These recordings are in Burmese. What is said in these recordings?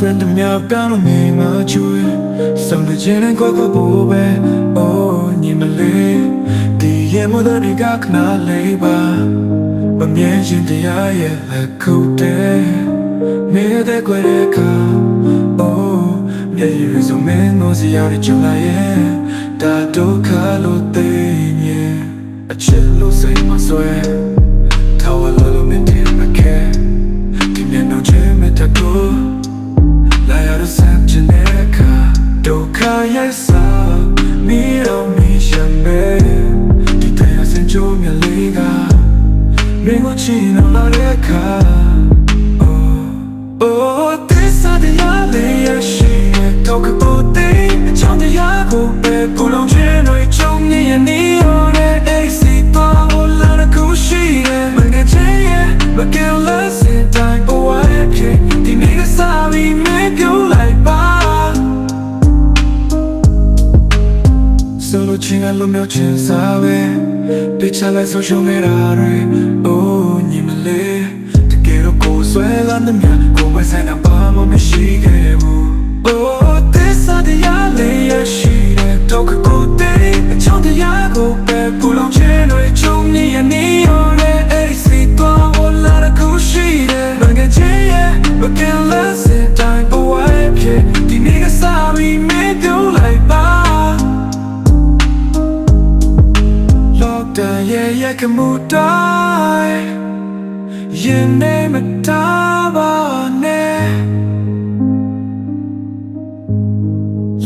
ပြန်လို့နေမှချွေဆုံးတဲ့ခြင်းနဲ့ကိုကိုပိုးပဲ Oh ညီမလေးဒီရဲ့မတော်ဒီကခနာလေးပါမမြင်ချင်းတရားရဲ့လက်ခုတဲ့နေတဲ့ကွယ်တဲ့ခါ Oh မျက်ရည်စုံမင်းတို့စီရတဲ့ကြလာရဲ့ဒါဒုက္ခလို့သိရ ဆန်းချင်တဲ့ခါဒုက္ခရဲ့စာမီရောမီရှမ်းပဲဒီတရားစင်ကြိုးမြလေးကမင်းကိုချင်လာတဲ့ခါ Solo chinga lo mio chin sa ve Picha lai so shong me ra re Oh ni me le Te quiero ko sue la na mia Ko bai sai na pa mo me shi ke bu ရဲ့ရကမှုတိုင်းရင်နေမတာပါနဲ့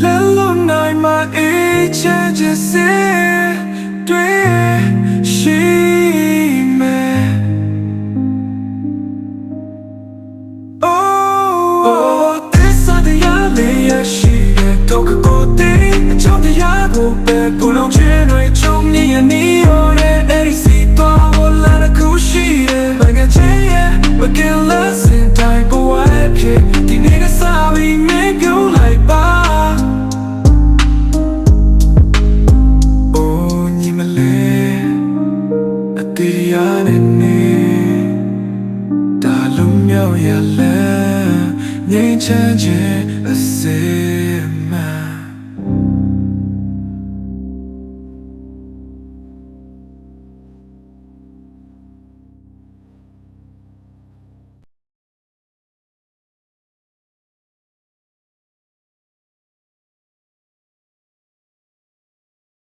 လဲလုံးနိုင်မအေးချမ်းချစ်စေတွေ့ a ti ya ne ne ဒါလုံးမြောက်ရလန်းငြိမ်းချမ်းခြင်းအစေ